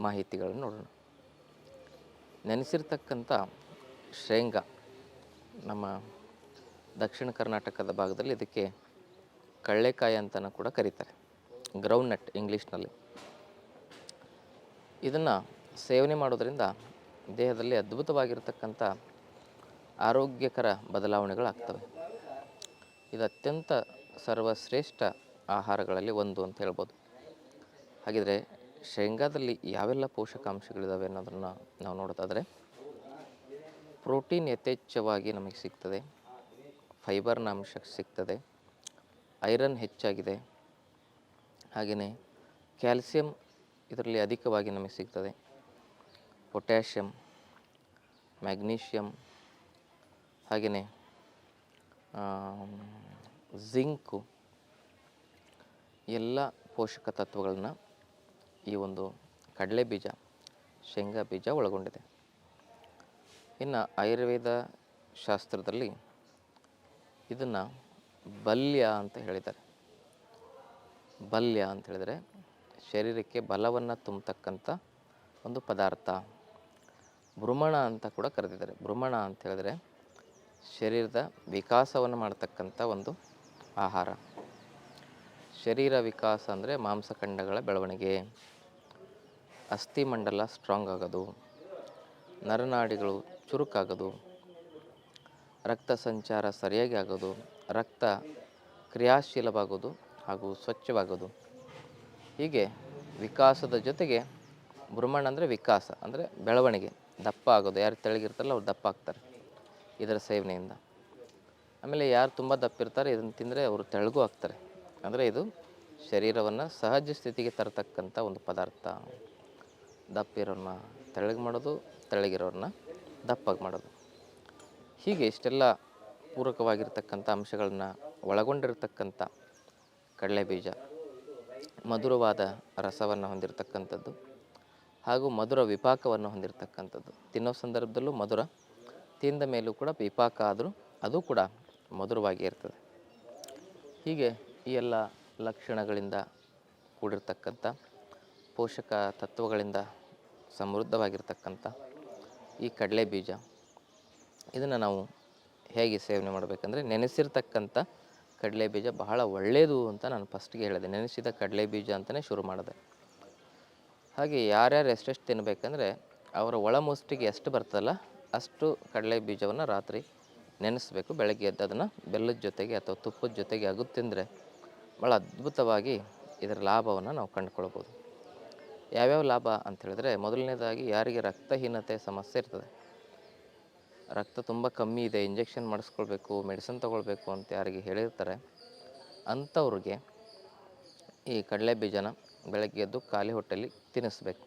ಮಾಹಿತಿಗಳನ್ನು ನೋಡೋಣ. ನೆನೆಸಿರ್ತಕ್ಕಂಥ ಶೇಂಗಾ ನಮ್ಮ ದಕ್ಷಿಣ ಕರ್ನಾಟಕದ ಭಾಗದಲ್ಲಿ ಇದಕ್ಕೆ ಕಳ್ಳೆಕಾಯಿ ಅಂತಲೂ ಕೂಡ ಕರೀತಾರೆ. ಗ್ರೌಂಡ್ನಟ್ ಇಂಗ್ಲೀಷ್ನಲ್ಲಿ. ಇದನ್ನು ಸೇವನೆ ಮಾಡೋದರಿಂದ ದೇಹದಲ್ಲಿ ಅದ್ಭುತವಾಗಿರತಕ್ಕಂಥ ಆರೋಗ್ಯಕರ ಬದಲಾವಣೆಗಳಾಗ್ತವೆ. ಇದು ಅತ್ಯಂತ ಸರ್ವಶ್ರೇಷ್ಠ ಆಹಾರಗಳಲ್ಲಿ ಒಂದು ಅಂತ ಹೇಳ್ಬೋದು. ಹಾಗಿದ್ರೆ ಶೇಂಗಾದಲ್ಲಿ ಯಾವೆಲ್ಲ ಪೋಷಕಾಂಶಗಳಿದ್ದಾವೆ ಅನ್ನೋದನ್ನು ನಾವು ನೋಡೋದಾದರೆ, ಪ್ರೋಟೀನ್ ಯಥೇಚ್ಛವಾಗಿ ನಮಗೆ ಸಿಗ್ತದೆ, ಫೈಬರ್ನ ಅಂಶ ಸಿಗ್ತದೆ, ಐರನ್ ಹೆಚ್ಚಾಗಿದೆ ಹಾಗೆಯೇ ಕ್ಯಾಲ್ಸಿಯಂ ಇದರಲ್ಲಿ ಅಧಿಕವಾಗಿ ನಮಗೆ ಸಿಗ್ತದೆ, ಪೊಟ್ಯಾಷಿಯಂ, ಮ್ಯಾಗ್ನೀಷಿಯಂ ಹಾಗೆಯೇ ಜಿಂಕು, ಎಲ್ಲ ಪೋಷಕ ತತ್ವಗಳನ್ನ ಈ ಒಂದು ಕಡಲೆ ಬೀಜ, ಶೇಂಗಾ ಬೀಜ ಒಳಗೊಂಡಿದೆ. ಇನ್ನು ಆಯುರ್ವೇದ ಶಾಸ್ತ್ರದಲ್ಲಿ ಇದನ್ನು ಬಲ್ಯ ಅಂತ ಹೇಳಿದ್ದಾರೆ. ಬಲ್ಯ ಅಂತ ಹೇಳಿದರೆ ಶರೀರಕ್ಕೆ ಬಲವನ್ನು ತುಂಬತಕ್ಕಂಥ ಒಂದು ಪದಾರ್ಥ. ಭ್ರಮಣ ಅಂತ ಕೂಡ ಕರೆದಿದ್ದಾರೆ. ಭ್ರಮಣ ಅಂತ ಹೇಳಿದರೆ ಶರೀರದ ವಿಕಾಸವನ್ನು ಮಾಡತಕ್ಕಂಥ ಒಂದು ಆಹಾರ. ಶರೀರ ವಿಕಾಸ ಅಂದರೆ ಮಾಂಸಖಂಡಗಳ ಬೆಳವಣಿಗೆ. ಅಸ್ಥಿಮಂಡಲ ಸ್ಟ್ರಾಂಗ್ ಆಗೋದು, ನರನಾಡಿಗಳು ಚುರುಕಾಗೋದು, ರಕ್ತ ಸಂಚಾರ ಸರಿಯಾಗಿ ಆಗೋದು, ರಕ್ತ ಕ್ರಿಯಾಶೀಲವಾಗೋದು ಹಾಗೂ ಸ್ವಚ್ಛವಾಗೋದು. ಹೀಗೆ ವಿಕಾಸದ ಜೊತೆಗೆ ಭ್ರಮಣ ಅಂದರೆ ವಿಕಾಸ, ಅಂದರೆ ಬೆಳವಣಿಗೆ, ದಪ್ಪ ಆಗೋದು. ಯಾರು ತೆಳಗಿರ್ತಾರಲ್ಲ ಅವ್ರು ದಪ್ಪ ಆಗ್ತಾರೆ ಇದರ ಸೇವನೆಯಿಂದ. ಆಮೇಲೆ ಯಾರು ತುಂಬ ದಪ್ಪಿರ್ತಾರೆ ಇದನ್ನು ತಿಂದರೆ ಅವರು ತೆಳಗೂ ಆಗ್ತಾರೆ. ಅಂದರೆ ಇದು ಶರೀರವನ್ನು ಸಹಜ ಸ್ಥಿತಿಗೆ ತರತಕ್ಕಂಥ ಒಂದು ಪದಾರ್ಥ. ದಪ್ಪಿರೋರನ್ನ ತೆಳ್ಳಗೆ ಮಾಡೋದು ತೆಳ್ಳಗಿರೋರನ್ನ ದಪ್ಪಾಗಿ ಮಾಡೋದು. ಹೀಗೆ ಇಷ್ಟೆಲ್ಲ ಪೂರಕವಾಗಿರ್ತಕ್ಕಂಥ ಅಂಶಗಳನ್ನ ಒಳಗೊಂಡಿರ್ತಕ್ಕಂಥ ಕಡಲೆ ಬೀಜ ಮಧುರವಾದ ರಸವನ್ನು ಹೊಂದಿರತಕ್ಕಂಥದ್ದು ಹಾಗೂ ಮಧುರ ವಿಪಾಕವನ್ನು ಹೊಂದಿರತಕ್ಕಂಥದ್ದು. ತಿನ್ನೋ ಸಂದರ್ಭದಲ್ಲೂ ಮಧುರ, ತಿಂದ ಮೇಲೂ ಕೂಡ ವಿಪಾಕ ಆದರೂ ಅದು ಕೂಡ ಮಧುರವಾಗಿ ಇರ್ತದೆ. ಹೀಗೆ ಈ ಎಲ್ಲ ಲಕ್ಷಣಗಳಿಂದ ಕೂಡಿರ್ತಕ್ಕಂಥ ಪೋಷಕ ತತ್ವಗಳಿಂದ ಸಮೃದ್ಧವಾಗಿರ್ತಕ್ಕಂಥ ಈ ಕಡಲೆ ಬೀಜ. ಇದನ್ನು ನಾವು ಹೇಗೆ ಸೇವನೆ ಮಾಡಬೇಕಂದ್ರೆ ನೆನೆಸಿರ್ತಕ್ಕಂಥ ಕಡಲೆ ಬೀಜ ಬಹಳ ಒಳ್ಳೆಯದು ಅಂತ ನಾನು ಫಸ್ಟ್ಗೆ ಹೇಳಿದೆ. ನೆನೆಸಿದ ಕಡಲೆ ಬೀಜ ಅಂತಲೇ ಶುರು ಮಾಡಿದೆ. ಹಾಗೆ ಯಾರ್ಯಾರು ಎಷ್ಟೆಷ್ಟು ತಿನ್ನಬೇಕಂದ್ರೆ ಅವರ ಒಳಮುಷ್ಟಿಗೆ ಎಷ್ಟು ಬರ್ತದಲ್ಲ ಅಷ್ಟು ಕಡಲೆ ಬೀಜವನ್ನು ರಾತ್ರಿ ನೆನೆಸಬೇಕು. ಬೆಳಗ್ಗೆ ಎದ್ದು ಅದನ್ನು ಬೆಲ್ಲದ ಜೊತೆಗೆ ಅಥವಾ ತುಪ್ಪದ ಜೊತೆಗೆ ಅಗು ತಿಂದರೆ ಭಾಳ ಅದ್ಭುತವಾಗಿ ಇದರ ಲಾಭವನ್ನು ನಾವು ಕಂಡುಕೊಳ್ಬೋದು. ಯಾವ್ಯಾವ ಲಾಭ ಅಂತ ಹೇಳಿದ್ರೆ ಮೊದಲನೇದಾಗಿ ಯಾರಿಗೆ ರಕ್ತಹೀನತೆ ಸಮಸ್ಯೆ ಇರ್ತದೆ. ರಕ್ತ ತುಂಬ ಕಮ್ಮಿ ಇದೆ, ಇಂಜೆಕ್ಷನ್ ಮಾಡಿಸ್ಕೊಳ್ಬೇಕು, ಮೆಡಿಸಿನ್ ತೊಗೊಳ್ಬೇಕು ಅಂತ ಯಾರಿಗೆ ಹೇಳಿರ್ತಾರೆ, ಅಂಥವ್ರಿಗೆ ಈ ಕಡಲೆ ಬೀಜನ ಬೆಳಗ್ಗೆ ಎದ್ದು ಖಾಲಿ ಹೊಟ್ಟೆಲಿ ತಿನ್ನಿಸ್ಬೇಕು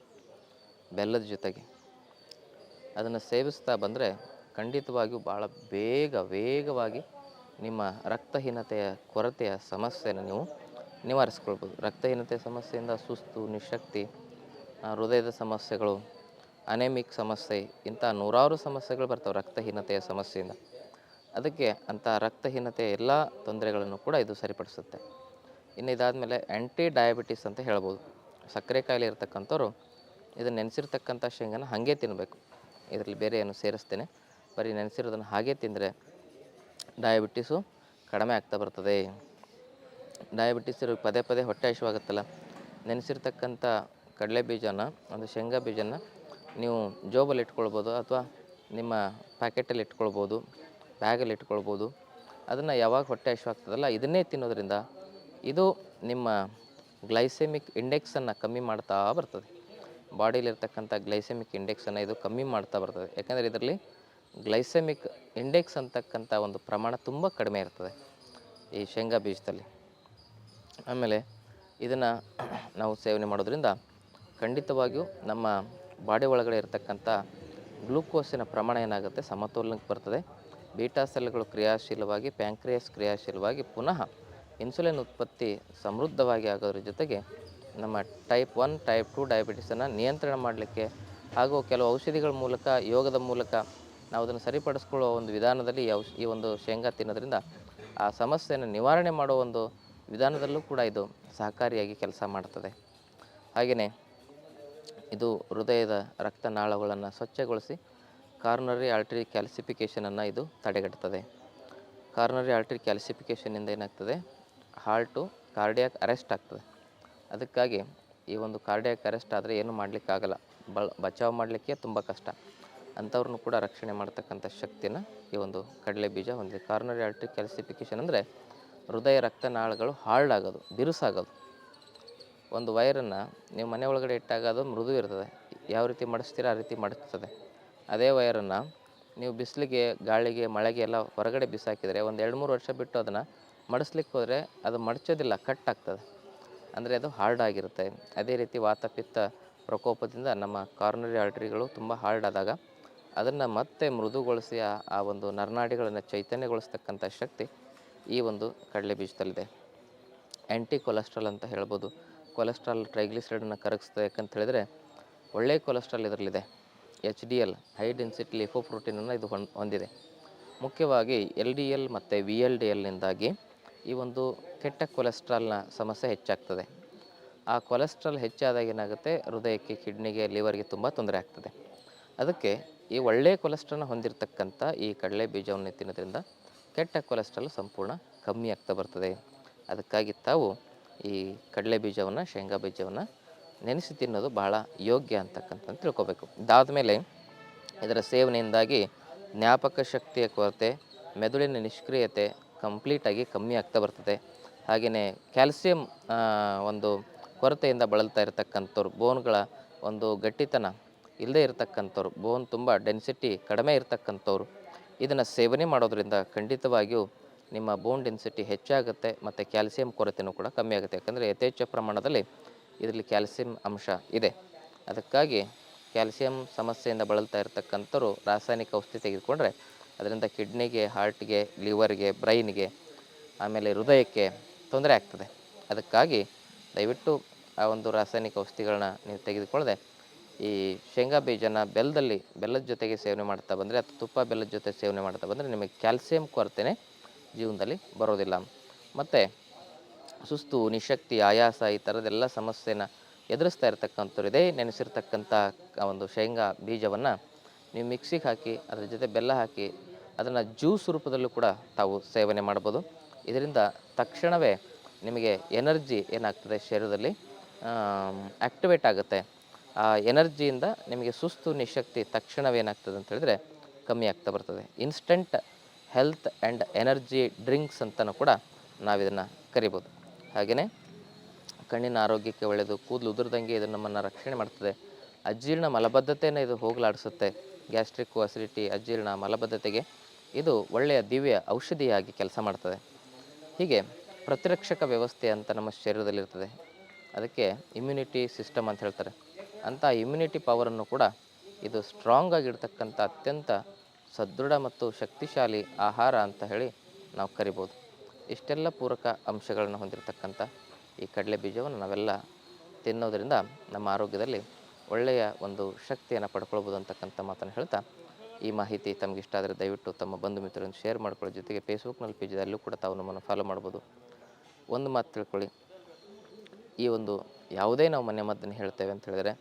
ಬೆಲ್ಲದ ಜೊತೆಗೆ. ಅದನ್ನು ಸೇವಿಸ್ತಾ ಬಂದರೆ ಖಂಡಿತವಾಗಿಯೂ ಭಾಳ ಬೇಗ, ವೇಗವಾಗಿ ನಿಮ್ಮ ರಕ್ತಹೀನತೆಯ ಕೊರತೆಯ ಸಮಸ್ಯೆನ ನೀವು ನಿವಾರಿಸ್ಕೊಳ್ಬೋದು. ರಕ್ತಹೀನತೆ ಸಮಸ್ಯೆಯಿಂದ ಸುಸ್ತು, ನಿಶಕ್ತಿ ಹೃದಯದ ಸಮಸ್ಯೆಗಳು, ಅನೆಮಿಕ್ ಸಮಸ್ಯೆ, ಇಂಥ ನೂರಾರು ಸಮಸ್ಯೆಗಳು ಬರ್ತವೆ ರಕ್ತಹೀನತೆಯ ಸಮಸ್ಯೆಯಿಂದ. ಅದಕ್ಕೆ ಅಂಥ ರಕ್ತಹೀನತೆಯ ಎಲ್ಲ ತೊಂದರೆಗಳನ್ನು ಕೂಡ ಇದು ಸರಿಪಡಿಸುತ್ತೆ. ಇನ್ನು ಇದಾದಮೇಲೆ ಆ್ಯಂಟಿ ಡಯಾಬಿಟಿಸ್ ಅಂತ ಹೇಳ್ಬೋದು. ಸಕ್ಕರೆ ಕಾಯಿಲೆ ಇರತಕ್ಕಂಥವ್ರು ಇದನ್ನು ನೆನೆಸಿರ್ತಕ್ಕಂಥ ಶೇಂಗನ ಹಾಗೆ ತಿನ್ನಬೇಕು ಇದರಲ್ಲಿ ಬೇರೆ ಏನು ಸೇರಿಸ್ತೇನೆ. ಬರೀ ನೆನೆಸಿರೋದನ್ನು ಹಾಗೆ ತಿಂದರೆ ಡಯಾಬಿಟಿಸು ಕಡಿಮೆ ಆಗ್ತಾ ಬರ್ತದೆ. ಡಯಾಬಿಟಿಸ್ ಇರೋ ಪದೇ ಪದೇ ಹೊಟ್ಟೆ ಹಸಿವಾಗುತ್ತಲ್ಲ. ನೆನೆಸಿರ್ತಕ್ಕಂಥ ಕಡಲೆ ಬೀಜನ ಒಂದು ಶೇಂಗಾ ಬೀಜನ ನೀವು ಜೋಬಲ್ಲಿ ಇಟ್ಕೊಳ್ಬೋದು ಅಥವಾ ನಿಮ್ಮ ಪ್ಯಾಕೆಟಲ್ಲಿ ಇಟ್ಕೊಳ್ಬೋದು, ಬ್ಯಾಗಲ್ಲಿ ಇಟ್ಕೊಳ್ಬೋದು. ಅದನ್ನು ಯಾವಾಗ ಹೊಟ್ಟೆ ಹಸಿವಾಗ್ತದಲ್ಲ ಇದನ್ನೇ ತಿನ್ನೋದ್ರಿಂದ ಇದು ನಿಮ್ಮ ಗ್ಲೈಸೆಮಿಕ್ ಇಂಡೆಕ್ಸನ್ನು ಕಮ್ಮಿ ಮಾಡ್ತಾ ಬರ್ತದೆ. ಬಾಡಿಲಿರ್ತಕ್ಕಂಥ ಗ್ಲೈಸೆಮಿಕ್ ಇಂಡೆಕ್ಸನ್ನು ಇದು ಕಮ್ಮಿ ಮಾಡ್ತಾ ಬರ್ತದೆ. ಯಾಕಂದರೆ ಇದರಲ್ಲಿ ಗ್ಲೈಸೆಮಿಕ್ ಇಂಡೆಕ್ಸ್ ಅಂತಕ್ಕಂಥ ಒಂದು ಪ್ರಮಾಣ ತುಂಬ ಕಡಿಮೆ ಇರ್ತದೆ ಈ ಶೇಂಗಾ ಬೀಜದಲ್ಲಿ. ಆಮೇಲೆ ಇದನ್ನು ನಾವು ಸೇವನೆ ಮಾಡೋದ್ರಿಂದ ಖಂಡಿತವಾಗಿಯೂ ನಮ್ಮ ಬಾಡಿ ಒಳಗಡೆ ಇರತಕ್ಕಂಥ ಗ್ಲೂಕೋಸಿನ ಪ್ರಮಾಣ ಏನಾಗುತ್ತೆ? ಸಮತೋಲನಕ್ಕೆ ಬರ್ತದೆ. ಬೀಟಾ ಸೆಲ್ಗಳು ಕ್ರಿಯಾಶೀಲವಾಗಿ, ಪ್ಯಾಂಕ್ರಿಯಸ್ ಕ್ರಿಯಾಶೀಲವಾಗಿ ಪುನಃ ಇನ್ಸುಲಿನ್ ಉತ್ಪತ್ತಿ ಸಮೃದ್ಧವಾಗಿ ಆಗೋದ್ರ ಜೊತೆಗೆ ನಮ್ಮ ಟೈಪ್ ಒನ್, ಟೈಪ್ ಟು ಡಯಾಬಿಟಿಸನ್ನು ನಿಯಂತ್ರಣ ಮಾಡಲಿಕ್ಕೆ ಹಾಗೂ ಕೆಲವು ಔಷಧಿಗಳ ಮೂಲಕ, ಯೋಗದ ಮೂಲಕ ನಾವು ಅದನ್ನು ಸರಿಪಡಿಸ್ಕೊಳ್ಳೋ ಒಂದು ವಿಧಾನದಲ್ಲಿ ಈ ಈ ಒಂದು ಶೇಂಗಾ ತಿನ್ನೋದ್ರಿಂದ ಆ ಸಮಸ್ಯೆಯನ್ನು ನಿವಾರಣೆ ಮಾಡೋ ಒಂದು ವಿಧಾನದಲ್ಲೂ ಕೂಡ ಇದು ಸಹಕಾರಿಯಾಗಿ ಕೆಲಸ ಮಾಡ್ತದೆ. ಹಾಗೆಯೇ ಇದು ಹೃದಯದ ರಕ್ತನಾಳಗಳನ್ನು ಸ್ವಚ್ಛಗೊಳಿಸಿ ಕಾರ್ನರಿ ಆರ್ಟರಿ ಕ್ಯಾಲ್ಸಿಫಿಕೇಷನನ್ನು ಇದು ತಡೆಗಟ್ತದೆ. ಕಾರ್ನರಿ ಆರ್ಟರಿ ಕ್ಯಾಲ್ಸಿಫಿಕೇಷನಿಂದ ಏನಾಗ್ತದೆ? ಹಾರ್ಟು ಕಾರ್ಡಿಯಾಕ್ ಅರೆಸ್ಟ್ ಆಗ್ತದೆ. ಅದಕ್ಕಾಗಿ ಈ ಒಂದು ಕಾರ್ಡಿಯಾಕ್ ಅರೆಸ್ಟ್ ಆದರೆ ಏನು ಮಾಡಲಿಕ್ಕಾಗಲ್ಲ ಬಳ, ಬಚಾವ್ ಮಾಡಲಿಕ್ಕೆ ತುಂಬ ಕಷ್ಟ. ಅಂಥವ್ರನ್ನು ಕೂಡ ರಕ್ಷಣೆ ಮಾಡ್ತಕ್ಕಂಥ ಶಕ್ತಿನ ಈ ಒಂದು ಕಡಲೆ ಬೀಜ ಹೊಂದಿದೆ. ಕಾರ್ನರಿ ಆರ್ಟರಿ ಕ್ಯಾಲ್ಸಿಫಿಕೇಷನ್ ಅಂದರೆ ಹೃದಯ ರಕ್ತನಾಳಗಳು ಹಾರ್ಡ್ ಆಗೋದು ಬಿರುಸಾಗೋದು. ಒಂದು ವೈರನ್ನು ನೀವು ಮನೆ ಒಳಗಡೆ ಇಟ್ಟಾಗ ಅದು ಮೃದು ಇರ್ತದೆ. ಯಾವ ರೀತಿ ಮಡಿಸ್ತೀರ ಆ ರೀತಿ ಮಡಿಸ್ತದೆ. ಅದೇ ವೈರನ್ನು ನೀವು ಬಿಸಿಲಿಗೆ, ಗಾಳಿಗೆ, ಮಳೆಗೆ ಎಲ್ಲ ಹೊರಗಡೆ ಬಿಸಾಕಿದರೆ ಒಂದು ಎರಡು ಮೂರು ವರ್ಷ ಬಿಟ್ಟು ಅದನ್ನು ಮಡಿಸ್ಲಿಕ್ಕೆ ಹೋದರೆ ಅದು ಮಡಚೋದಿಲ್ಲ, ಕಟ್ ಆಗ್ತದೆ. ಅಂದರೆ ಅದು ಹಾರ್ಡ್ ಆಗಿರುತ್ತೆ. ಅದೇ ರೀತಿ ವಾತಪಿತ್ತ ಪ್ರಕೋಪದಿಂದ ನಮ್ಮ ಕಾರ್ನರಿ ಆರ್ಟರಿಗಳು ತುಂಬ ಹಾರ್ಡ್ ಆದಾಗ ಅದನ್ನು ಮತ್ತೆ ಮೃದುಗೊಳಿಸಿ ಆ ಆ ಒಂದು ನರನಾಡಿಗಳನ್ನು ಚೈತನ್ಯಗೊಳಿಸ್ತಕ್ಕಂಥ ಶಕ್ತಿ ಈ ಒಂದು ಕಡಲೆ ಬೀಜದಲ್ಲಿದೆ. ಆ್ಯಂಟಿ ಕೊಲೆಸ್ಟ್ರಾಲ್ ಅಂತ ಹೇಳ್ಬೋದು. ಕೊಲೆಸ್ಟ್ರಾಲ್ ಟ್ರೈಗ್ಲಿಸರೈಡನ್ನು ಕರಗಿಸ್ತದೆ ಯಾಕಂತ ಹೇಳಿದ್ರೆ ಒಳ್ಳೆಯ ಕೊಲೆಸ್ಟ್ರಾಲ್ ಇದರಲ್ಲಿದೆ. H D L high density ಲಿಫೋಪ್ರೋಟೀನನ್ನು ಇದು ಹೊಂದ್ ಹೊಂದಿದೆ. ಮುಖ್ಯವಾಗಿ ಎಲ್ ಡಿ ಎಲ್ ಮತ್ತು ವಿ ಎಲ್ ಡಿ ಎಲ್ನಿಂದಾಗಿ ಈ ಒಂದು ಕೆಟ್ಟ ಕೊಲೆಸ್ಟ್ರಾಲ್ನ ಸಮಸ್ಯೆ ಹೆಚ್ಚಾಗ್ತದೆ. ಆ ಕೊಲೆಸ್ಟ್ರಾಲ್ ಹೆಚ್ಚಾದಾಗ ಏನಾಗುತ್ತೆ? ಹೃದಯಕ್ಕೆ, ಕಿಡ್ನಿಗೆ, ಲಿವರ್ಗೆ ತುಂಬ ತೊಂದರೆ ಆಗ್ತದೆ. ಅದಕ್ಕೆ ಈ ಒಳ್ಳೆಯ ಕೊಲೆಸ್ಟ್ರಾಲ್ನ ಹೊಂದಿರತಕ್ಕಂಥ ಈ ಕಡಲೆ ಬೀಜವನ್ನು ತಿನ್ನೋದ್ರಿಂದ ಕೆಟ್ಟ ಕೊಲೆಸ್ಟ್ರಾಲ್ ಸಂಪೂರ್ಣ ಕಮ್ಮಿ ಆಗ್ತಾ ಬರ್ತದೆ. ಅದಕ್ಕಾಗಿ ತಾವು ಈ ಕಡಲೆ ಬೀಜವನ್ನು, ಶೇಂಗಾ ಬೀಜವನ್ನು ನೆನೆಸಿ ತಿನ್ನೋದು ಬಹಳ ಯೋಗ್ಯ ಅಂತಕ್ಕಂಥದ್ದು ತಿಳ್ಕೊಬೇಕು. ಇದಾದಮೇಲೆ ಇದರ ಸೇವನೆಯಿಂದಾಗಿ ಜ್ಞಾಪಕ ಶಕ್ತಿಯ ಕೊರತೆ, ಮೆದುಳಿನ ನಿಷ್ಕ್ರಿಯತೆ ಕಂಪ್ಲೀಟಾಗಿ ಕಮ್ಮಿ ಆಗ್ತಾ ಬರ್ತದೆ. ಹಾಗೆಯೇ ಕ್ಯಾಲ್ಸಿಯಂ ಒಂದು ಕೊರತೆಯಿಂದ ಬಳಲ್ತಾ ಇರತಕ್ಕಂಥವ್ರು, ಬೋನ್ಗಳ ಒಂದು ಗಟ್ಟಿತನ ಇಲ್ಲದೇ ಇರತಕ್ಕಂಥವ್ರು, ಬೋನ್ ತುಂಬ ಡೆನ್ಸಿಟಿ ಕಡಿಮೆ ಇರತಕ್ಕಂಥವ್ರು, ಇದನ್ನು ಸೇವನೆ ಮಾಡೋದರಿಂದ ಖಂಡಿತವಾಗಿಯೂ ನಿಮ್ಮ ಬೋನ್ ಡೆನ್ಸಿಟಿ ಹೆಚ್ಚಾಗುತ್ತೆ ಮತ್ತು ಕ್ಯಾಲ್ಸಿಯಂ ಕೊರತೆಯೂ ಕೂಡ ಕಮ್ಮಿ ಆಗುತ್ತೆ ಯಾಕಂದರೆ ಯಥೇಚ್ಛ ಪ್ರಮಾಣದಲ್ಲಿ ಇದರಲ್ಲಿ ಕ್ಯಾಲ್ಸಿಯಂ ಅಂಶ ಇದೆ. ಅದಕ್ಕಾಗಿ ಕ್ಯಾಲ್ಸಿಯಂ ಸಮಸ್ಯೆಯಿಂದ ಬಳಲ್ತಾ ಇರತಕ್ಕಂಥವ್ರು ರಾಸಾಯನಿಕ ಔಷಧಿ ತೆಗೆದುಕೊಂಡ್ರೆ ಅದರಿಂದ ಕಿಡ್ನಿಗೆ ಹಾರ್ಟ್ಗೆ ಲಿವರ್ಗೆ ಬ್ರೈನ್ಗೆ ಆಮೇಲೆ ಹೃದಯಕ್ಕೆ ತೊಂದರೆ ಆಗ್ತದೆ. ಅದಕ್ಕಾಗಿ ದಯವಿಟ್ಟು ಆ ಒಂದು ರಾಸಾಯನಿಕ ಔಷಧಿಗಳನ್ನ ನೀವು ತೆಗೆದುಕೊಳ್ಳದೆ ಈ ಶೇಂಗಾ ಬೀಜನ ಬೆಲ್ಲದಲ್ಲಿ ಬೆಲ್ಲದ ಜೊತೆಗೆ ಸೇವನೆ ಮಾಡ್ತಾ ಬಂದರೆ ಅಥವಾ ತುಪ್ಪ ಬೆಲ್ಲದ ಜೊತೆ ಸೇವನೆ ಮಾಡ್ತಾ ಬಂದರೆ ನಿಮಗೆ ಕ್ಯಾಲ್ಸಿಯಂ ಕೊರತೆನೇ ಜೀವನದಲ್ಲಿ ಬರೋದಿಲ್ಲ. ಮತ್ತು ಸುಸ್ತು, ನಿಶಕ್ತಿ, ಆಯಾಸ ಈ ಥರದ್ದೆಲ್ಲ ಸಮಸ್ಯೆನ ಎದುರಿಸ್ತಾ ಇರತಕ್ಕಂಥವ್ರು ಇದೇ ನೆನೆಸಿರ್ತಕ್ಕಂಥ ಒಂದು ಶೇಂಗಾ ಬೀಜವನ್ನು ನೀವು ಮಿಕ್ಸಿಗೆ ಹಾಕಿ, ಅದ್ರ ಜೊತೆ ಬೆಲ್ಲ ಹಾಕಿ, ಅದನ್ನು ಜ್ಯೂಸ್ ರೂಪದಲ್ಲೂ ಕೂಡ ತಾವು ಸೇವನೆ ಮಾಡ್ಬೋದು. ಇದರಿಂದ ತಕ್ಷಣವೇ ನಿಮಗೆ ಎನರ್ಜಿ ಏನಾಗ್ತದೆ ಶರೀರದಲ್ಲಿ? ಆ್ಯಕ್ಟಿವೇಟ್ ಆಗುತ್ತೆ. ಆ ಎನರ್ಜಿಯಿಂದ ನಿಮಗೆ ಸುಸ್ತು, ನಿಶಕ್ತಿ ತಕ್ಷಣವೇನಾಗ್ತದೆ ಅಂತ ಹೇಳಿದ್ರೆ ಕಮ್ಮಿ ಆಗ್ತಾ ಬರ್ತದೆ. Instant health and energy drinks ಅಂತಲೂ ಕೂಡ ನಾವು ಇದನ್ನು ಕರಿಬೋದು. ಹಾಗೆಯೇ ಕಣ್ಣಿನ ಆರೋಗ್ಯಕ್ಕೆ ಒಳ್ಳೆಯದು ಕೂದಲು ಉದುರ್ದಂಗೆ ಇದು ನಮ್ಮನ್ನು ರಕ್ಷಣೆ ಮಾಡ್ತದೆ. ಅಜೀರ್ಣ ಮಲಬದ್ಧತೆಯನ್ನು ಇದು ಹೋಗಲಾಡಿಸುತ್ತೆ. ಗ್ಯಾಸ್ಟ್ರಿಕ್ಕು ಅಸಿಡಿಟಿ, ಅಜೀರ್ಣ ಮಲಬದ್ಧತೆಗೆ ಇದು ಒಳ್ಳೆಯ ದಿವ್ಯ ಔಷಧಿಯಾಗಿ ಕೆಲಸ ಮಾಡ್ತದೆ. ಹೀಗೆ ಪ್ರತಿರಕ್ಷಕ ವ್ಯವಸ್ಥೆ ಅಂತ ನಮ್ಮ ಶರೀರದಲ್ಲಿರ್ತದೆ. ಅದಕ್ಕೆ ಇಮ್ಯುನಿಟಿ ಸಿಸ್ಟಮ್ ಅಂತ ಹೇಳ್ತಾರೆ. ಅಂಥ ಇಮ್ಯುನಿಟಿ ಪವರನ್ನು ಕೂಡ ಇದು ಸ್ಟ್ರಾಂಗ್ ಆಗಿರ್ತಕ್ಕಂಥ ಅತ್ಯಂತ ಸದೃಢ ಮತ್ತು ಶಕ್ತಿಶಾಲಿ ಆಹಾರ ಅಂತ ಹೇಳಿ ನಾವು ಕರಿಬೋದು. ಇಷ್ಟೆಲ್ಲ ಪೂರಕ ಅಂಶಗಳನ್ನು ಹೊಂದಿರತಕ್ಕಂಥ ಈ ಕಡಲೆ ಬೀಜವನ್ನು ನಾವೆಲ್ಲ ತಿನ್ನೋದರಿಂದ ನಮ್ಮ ಆರೋಗ್ಯದಲ್ಲಿ ಒಳ್ಳೆಯ ಒಂದು ಶಕ್ತಿಯನ್ನು ಪಡ್ಕೊಳ್ಬೋದು ಅಂತಕ್ಕಂಥ ಮಾತನ್ನು ಹೇಳ್ತಾ ಈ ಮಾಹಿತಿ ತಮಗೆ ಇಷ್ಟ ಆದರೆ ದಯವಿಟ್ಟು ತಮ್ಮ ಬಂಧು ಮಿತ್ರರನ್ನು ಶೇರ್ ಮಾಡ್ಕೊಳ್ಳೋ ಜೊತೆಗೆ ಫೇಸ್ಬುಕ್ನಲ್ಲಿ ಪೇಜ್ ಇದೆ ಅಲ್ಲೂ ಕೂಡ ತಾವು ನಮ್ಮನ್ನು ಫಾಲೋ ಮಾಡ್ಬೋದು. ಒಂದು ಮಾತು ತಿಳ್ಕೊಳ್ಳಿ. ಈ ಒಂದು ಯಾವುದೇ ನಾವು ಮನೆ ಮದ್ದನ್ನು ಹೇಳ್ತೇವೆ ಅಂತ ಹೇಳಿದರೆ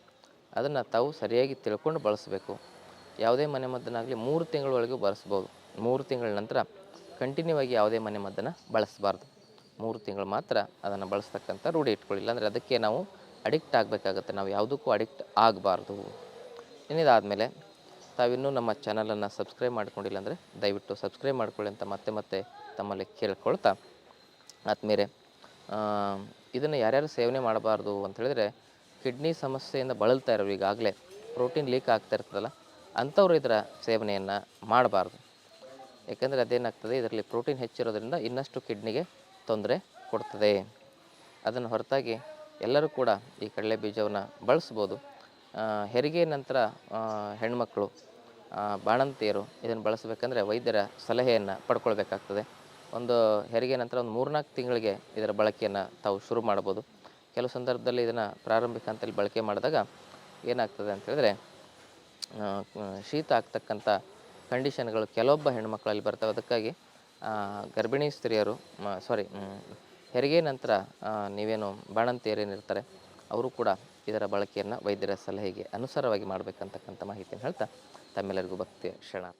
ಅದನ್ನು ತಾವು ಸರಿಯಾಗಿ ತಿಳ್ಕೊಂಡು ಬಳಸಬೇಕು. ಯಾವುದೇ ಮನೆ ಮದ್ದನ್ನಾಗಲಿ ಮೂರು ತಿಂಗಳೊಳಗೆ ಬಳಸ್ಬೋದು. ಮೂರು ತಿಂಗಳ ನಂತರ ಕಂಟಿನ್ಯೂ ಆಗಿ ಯಾವುದೇ ಮನೆ ಮದ್ದನ್ನು ಬಳಸಬಾರ್ದು. ಮೂರು ತಿಂಗಳು ಮಾತ್ರ ಅದನ್ನು ಬಳಸ್ತಕ್ಕಂಥ ರೂಢಿ ಇಟ್ಕೊಳ್ಳಿ. ಇಲ್ಲಾಂದರೆ ಅದಕ್ಕೆ ನಾವು ಅಡಿಕ್ಟ್ ಆಗಬೇಕಾಗತ್ತೆ. ನಾವು ಯಾವುದಕ್ಕೂ ಅಡಿಕ್ಟ್ ಆಗಬಾರ್ದು. ಇನ್ನಿದಾದಮೇಲೆ ತಾವಿನ್ನೂ ನಮ್ಮ ಚಾನಲನ್ನು ಸಬ್ಸ್ಕ್ರೈಬ್ ಮಾಡ್ಕೊಂಡಿಲ್ಲ ಅಂದರೆ ದಯವಿಟ್ಟು ಸಬ್ಸ್ಕ್ರೈಬ್ ಮಾಡ್ಕೊಳ್ಳಿ ಅಂತ ಮತ್ತೆ ಮತ್ತೆ ತಮ್ಮಲ್ಲಿ ಕೇಳ್ಕೊಳ್ತಾ. ಆದಮೇಲೆ ಇದನ್ನು ಯಾರ್ಯಾರು ಸೇವನೆ ಮಾಡಬಾರ್ದು ಅಂತ ಹೇಳಿದ್ರೆ ಕಿಡ್ನಿ ಸಮಸ್ಯೆಯಿಂದ ಬಳಲ್ತಾ ಇರೋರು ಈಗಾಗಲೇ. ಪ್ರೋಟೀನ್ ಲೀಕ್ ಆಗ್ತಾ ಇರ್ತದಲ್ಲ ಅಂಥವ್ರು ಇದರ ಸೇವನೆಯನ್ನು ಮಾಡಬಾರ್ದು. ಯಾಕಂದರೆ ಅದೇನಾಗ್ತದೆ, ಇದರಲ್ಲಿ ಪ್ರೋಟೀನ್ ಹೆಚ್ಚಿರೋದ್ರಿಂದ ಇನ್ನಷ್ಟು ಕಿಡ್ನಿಗೆ ತೊಂದರೆ ಕೊಡ್ತದೆ. ಅದನ್ನು ಹೊರತಾಗಿ ಎಲ್ಲರೂ ಕೂಡ ಈ ಕಡಲೆ ಬೀಜವನ್ನು ಬಳಸ್ಬೋದು. ಹೆರಿಗೆ ನಂತರ ಹೆಣ್ಮಕ್ಕಳು ಬಾಣಂತಿಯರು ಇದನ್ನು ಬಳಸಬೇಕಂದ್ರೆ ವೈದ್ಯರ ಸಲಹೆಯನ್ನು ಪಡ್ಕೊಳ್ಬೇಕಾಗ್ತದೆ. ಒಂದು ಹೆರಿಗೆ ನಂತರ ಒಂದು ಮೂರ್ನಾಲ್ಕು ತಿಂಗಳಿಗೆ ಇದರ ಬಳಕೆಯನ್ನು ತಾವು ಶುರು ಮಾಡ್ಬೋದು. ಕೆಲವು ಸಂದರ್ಭದಲ್ಲಿ ಇದನ್ನು ಪ್ರಾರಂಭಿಕ ಹಂತದಲ್ಲಿ ಬಳಕೆ ಮಾಡಿದಾಗ ಏನಾಗ್ತದೆ ಅಂತ ಹೇಳಿದ್ರೆ ಶೀತ ಆಗ್ತಕ್ಕಂಥ ಕಂಡೀಷನ್ಗಳು ಕೆಲವೊಬ್ಬ ಹೆಣ್ಮಕ್ಳಲ್ಲಿ ಬರ್ತವೆ. ಅದಕ್ಕಾಗಿ ಗರ್ಭಿಣಿ ಸ್ತ್ರೀಯರು ಸಾರಿ ಹೆರಿಗೆ ನಂತರ ನೀವೇನು ಬಾಣಂತಿಯರೇನಿರ್ತಾರೆ ಅವರು ಕೂಡ ಇದರ ಬಳಕೆಯನ್ನು ವೈದ್ಯರ ಸಲಹೆಗೆ ಅನುಸಾರವಾಗಿ ಮಾಡಬೇಕಂತಕ್ಕಂಥ ಮಾಹಿತಿಯನ್ನು ಹೇಳ್ತಾ ತಮ್ಮೆಲ್ಲರಿಗೂ ಭಕ್ತಿಯ ಶರಣ